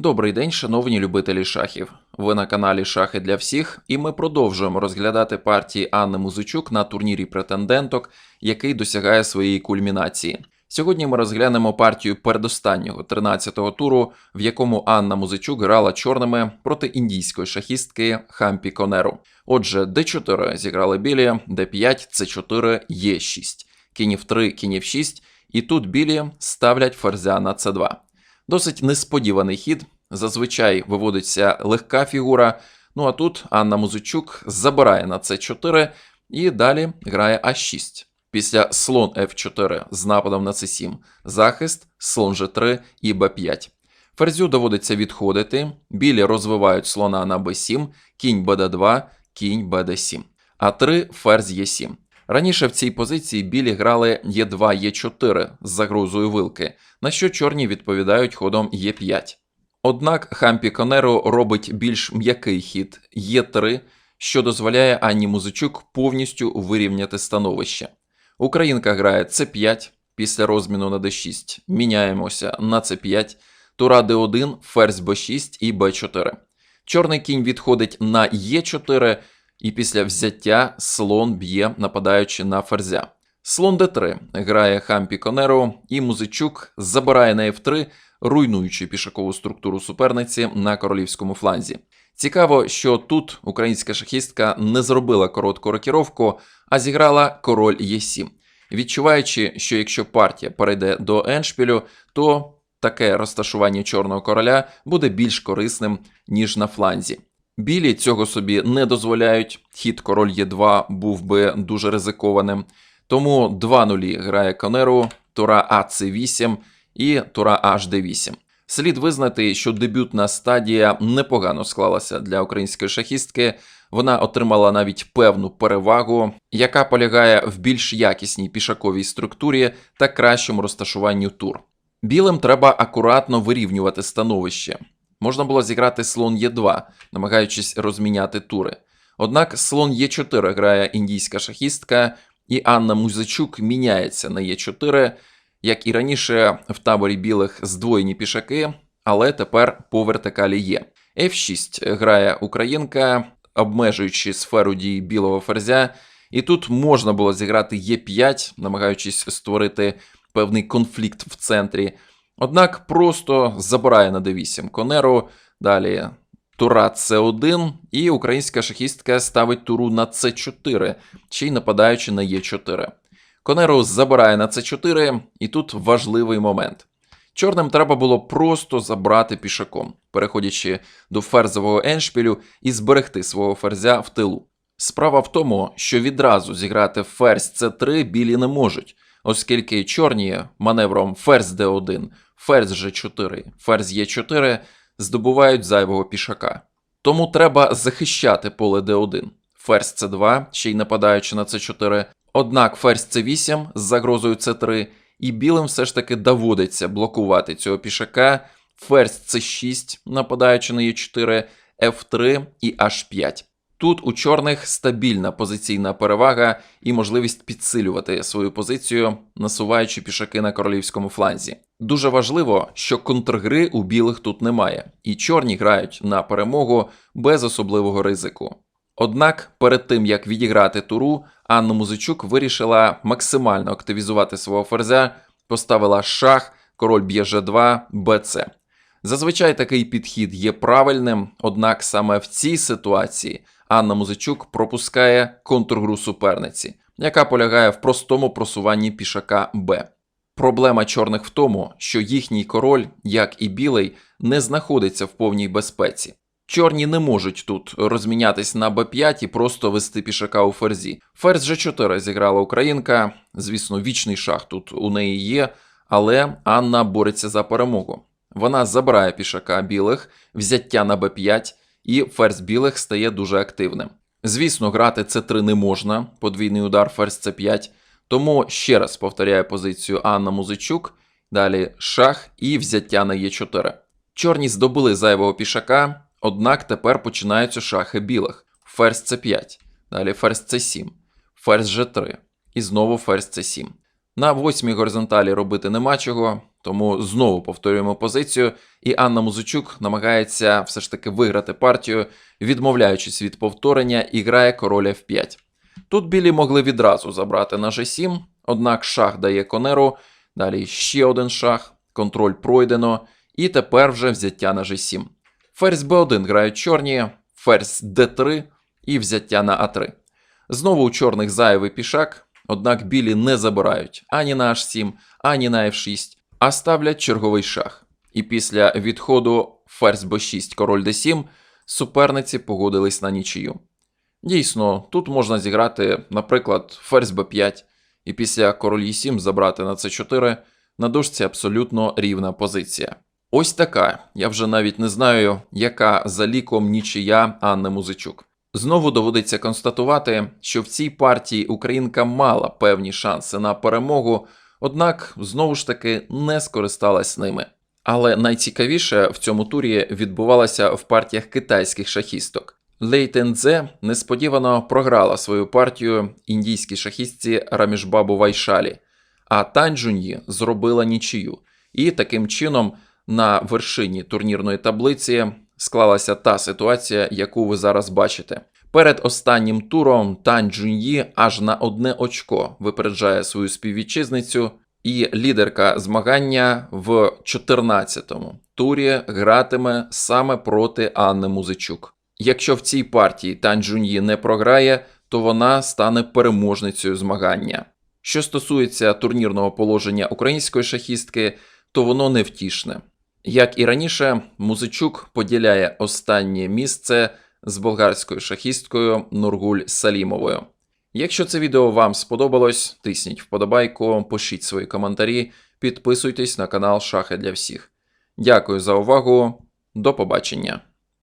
Добрий день, шановні любителі шахів. Ви на каналі Шахи для всіх, і ми продовжуємо розглядати партії Анни Музичук на турнірі претенденток, який досягає своєї кульмінації. Сьогодні ми розглянемо партію передостаннього 13-го туру, в якому Анна Музичук грала чорними проти індійської шахістки Хампі Конеру. Отже, d4 зіграли білі, d5, c4, e6, кінь в 3, кінь в 6, і тут білі ставлять ферзя на c2. Досить несподіваний хід. Зазвичай виводиться легка фігура. Ну а тут Анна Музичук забирає на С4 і далі грає А6. Після слон F4 з нападом на С7, захист, слон G3 і Б5. Ферзю доводиться відходити. Білі розвивають слона на Б7, кінь БД2, кінь БД7. А3 ферзь Е7. Раніше в цій позиції білі грали Е2, Е4 з загрозою вилки, на що чорні відповідають ходом Е5. Однак Хампі Конеро робить більш м'який хід Е3, що дозволяє Анні Музичук повністю вирівняти становище. Українка грає С5 після розміну на d6. Міняємося на С5, тура d1, ферзь b6 і b4. Чорний кінь відходить на Е4, і після взяття слон б'є, нападаючи на ферзя. Слон d3 грає Хампі Конеро, і Музичук забирає на f3, руйнуючи пішакову структуру суперниці на королівському фланзі. Цікаво, що тут українська шахістка не зробила коротку рокіровку, а зіграла король Е7, відчуваючи, що якщо партія перейде до еншпілю, то таке розташування чорного короля буде більш корисним, ніж на фланзі. Білі цього собі не дозволяють. Хід король Е2 був би дуже ризикованим. Тому 2 нулі грає Конеру, тура АЦ8 і тура HD8. Слід визнати, що дебютна стадія непогано склалася для української шахістки. Вона отримала навіть певну перевагу, яка полягає в більш якісній пішаковій структурі та кращому розташуванню тур. Білим треба акуратно вирівнювати становище. Можна було зіграти слон Е2, намагаючись розміняти тури. Однак слон Е4 грає індійська шахістка, і Анна Музичук міняється на Е4, як і раніше в таборі білих здвоєні пішаки, але тепер по вертикалі є. F6 грає українка, обмежуючи сферу дії білого ферзя, і тут можна було зіграти Е5, намагаючись створити певний конфлікт в центрі. Однак просто забирає на d8 конеру, далі тура С1, і українська шахістка ставить туру на С4, чи й нападаючи на Е4. Конеру забирає на С4, і тут важливий момент. Чорним треба було просто забрати пішаком, переходячи до ферзового еншпілю і зберегти свого ферзя в тилу. Справа в тому, що відразу зіграти ферзь С3 білі не можуть, оскільки чорні маневром ферзь Д1, ферзь G4, ферзь Е4 здобувають зайвого пішака. Тому треба захищати поле Д1, ферзь С2, ще й нападаючи на С4, однак ферзь С8 з загрозою С3, і білим все ж таки доводиться блокувати цього пішака, ферзь С6, нападаючи на Е4, F3 і H5. Тут у чорних стабільна позиційна перевага і можливість підсилювати свою позицію, насуваючи пішаки на королівському фланзі. Дуже важливо, що контргри у білих тут немає, і чорні грають на перемогу без особливого ризику. Однак перед тим як відіграти туру, Анна Музичук вирішила максимально активізувати свого ферзя, поставила шах, король б'є G2, БЦ. Зазвичай такий підхід є правильним, однак саме в цій ситуації Анна Музичук пропускає контргру суперниці, яка полягає в простому просуванні пішака Б. Проблема чорних в тому, що їхній король, як і білий, не знаходиться в повній безпеці. Чорні не можуть тут розмінятись на Б5 і просто вести пішака у ферзі. Ферзь G4 зіграла українка, звісно, вічний шах тут у неї є, але Анна бореться за перемогу. Вона забирає пішака білих, взяття на Б5, і ферзь білих стає дуже активним. Звісно, грати С3 не можна, подвійний удар ферзь С5, тому ще раз повторяю позицію Анна Музичук, далі шах і взяття на Е4. Чорні здобули зайвого пішака, однак тепер починаються шахи білих. Ферзь С5, далі ферзь С7, ферзь Ж3 і знову ферзь С7. На восьмій горизонталі робити нема чого, Тому знову повторюємо позицію, і Анна Музичук намагається все ж таки виграти партію, відмовляючись від повторення, і грає король F5. Тут білі могли відразу забрати на G7, однак шах дає конеру, далі ще один шах, контроль пройдено, і тепер вже взяття на G7. Ферзь b1 грають чорні, ферзь d3 і взяття на a3. Знову у чорних зайвий пішак, однак білі не забирають ані на h7, ані на f6, а ставлять черговий шах. І після відходу ферзь b6, король d7 суперниці погодились на нічию. Дійсно, тут можна зіграти, наприклад, ферзь b5, і після король e7 забрати на c4, на дошці абсолютно рівна позиція. Ось така. Я вже навіть не знаю, яка за ліком нічия Анни Музичук. Знову доводиться констатувати, що в цій партії Українка мала певні шанси на перемогу, однак знову ж таки не скористалась ними. Але найцікавіше в цьому турі відбувалося в партіях китайських шахісток. Лей Тензе несподівано програла свою партію індійській шахістці Рамішбабу Вайшалі, а Тань Джуньї зробила нічию. І таким чином на вершині турнірної таблиці склалася та ситуація, яку ви зараз бачите. Перед останнім туром Тань Джуньї аж на одне очко випереджає свою співвітчизницю, і лідерка змагання в 14-му турі гратиме саме проти Анни Музичук. Якщо в цій партії Тань Джуньї не програє, то вона стане переможницею змагання. Що стосується турнірного положення української шахістки, то воно невтішне. Як і раніше, Музичук поділяє останнє місце з болгарською шахісткою Нургуль Салімовою. Якщо це відео вам сподобалось, тисніть вподобайку, пишіть свої коментарі, підписуйтесь на канал Шахи для всіх. Дякую за увагу, до побачення!